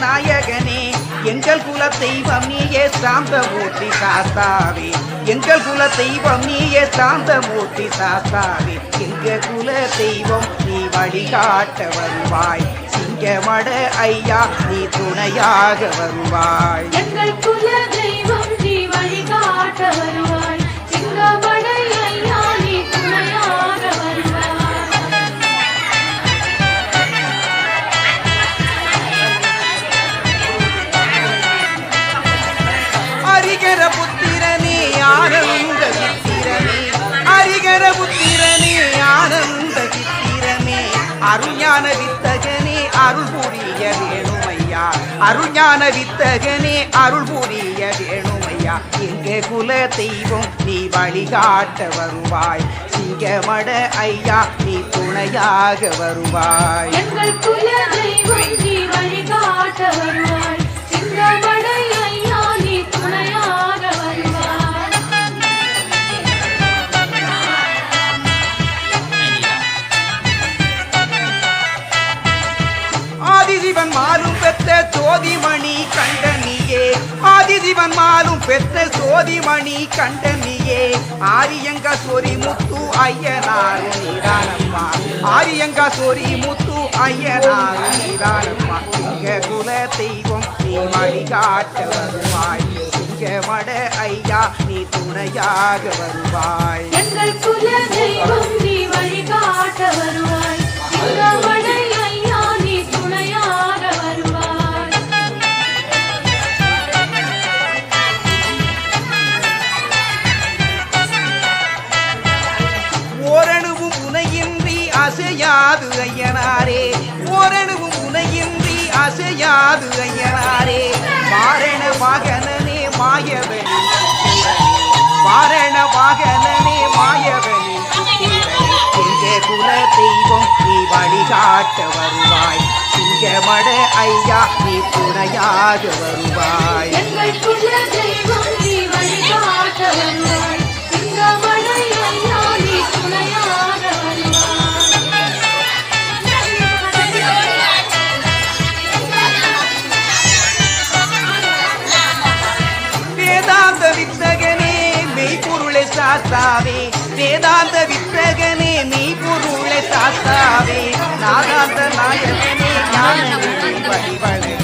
நாயகனே எங்கள் குல தெய்வம் நீயே சாந்த மூர்த்தி சாஸ்தாவே. எங்கள் குல தெய்வம் நீயே சாந்த மூர்த்தி சாஸ்தாவே. எங்கள் குல தெய்வம் நீ வழிகாட்ட வருவாய். சிங்கமட ஐயா நீ துணையாக வருவாய். எங்கள் குல தெய்வம் நீ வழிகாட்ட வருவாய். அருஞான வித்தகனே அருள் புரிய வேணுமையா? அருஞான வித்தகனே அருள் புரிய வேணுமையா? எங்க குல தெய்வம் நீ வழிகாட்ட வருவாய்? சிங்கமட ஐயா நீ துணையாக வருவாய். எங்கள் குல தெய்வம் ஆதிவன் மாலும் பெற்ற சோதிமணி கண்டனியே. ஆரியங்க சோரி முத்து ஐயனாரு நீதானம்மா ஆரியங்க சோரி முத்து ஐயனாரு நீதானம்மா இங்க குல தெய்வம் நீ வழிகாட்ட வருவாய். இங்க மட ஐயா நீ துணையாக வருவாய். எங்கும் நீ வழிகாட்ட வருவாய். சிங்கமட ஐயா நீ துணையாக வருவாய். நீ வழிகாட்ட வருவாய். சிங்கமட ஐயா நீ துணையாக சாஸ்தாவே வேதாந்த வித்தகனே நீ பொருளை சாஸ்தாவே நாகாந்த நாயகனே ஞான எழில் வடிவழகே.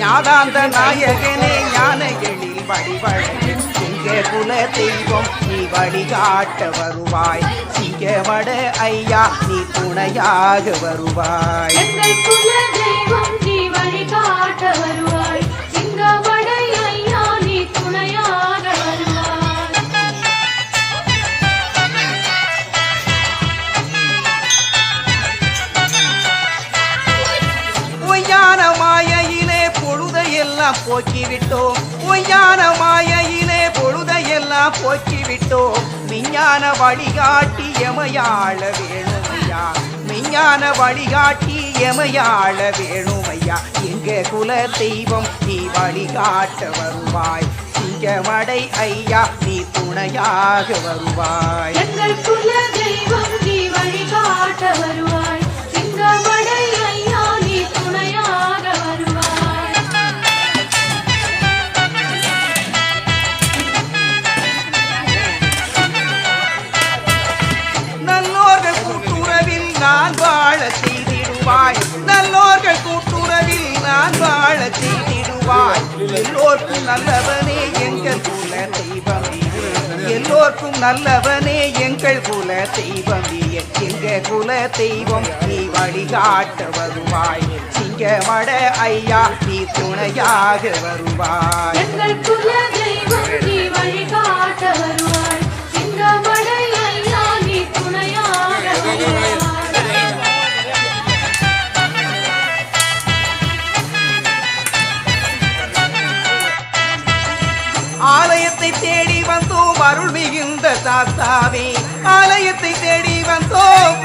ஞாதாந்த நாயகனே ஞான எழில் வடிவழகே. சிங்க குல தெய்வம் நீ வழிகாட்ட வருவாய். சிங்கமட ஐயா நீ துணையாக வருவாய். குல தெய்வம் நீ வழிகாட்ட வருவாய். பொழுதையெல்லாம் போக்கிவிட்டோம். பொய்யான மாயையிலே பொழுதையெல்லாம் போக்கிவிட்டோம். விஞ்ஞான வழிகாட்டி எமையாள வேணுமையா? விஞ்ஞான வழிகாட்டி எமையாள வேணுமையா? எங்க குல தெய்வம் நீ வழிகாட்ட வருவாய். சிங்கமடை ஐயா நீ துணையாக வருவாய். எங்கள் குல தெய்வம் நீ வழிகாட்ட வருவாய். நல்லோர்கள் கூட்டுறவில் நான் வாழ செய்திடுவாய் எல்லோர்க்கும் நல்லவனே எங்கள் குல தெய்வமே. எல்லோர்க்கும் நல்லவனே எங்கள் குல தெய்வம். எங்க குல தெய்வம் நீ வழிகாட்ட வருவாய். சிங்கமட ஐயா நீ துணையாக வருவாய். எங்கள் குல தெய்வம் அருள் மிகுந்த தாத்தாவே ஆலயத்தை தேடி வந்தோம்.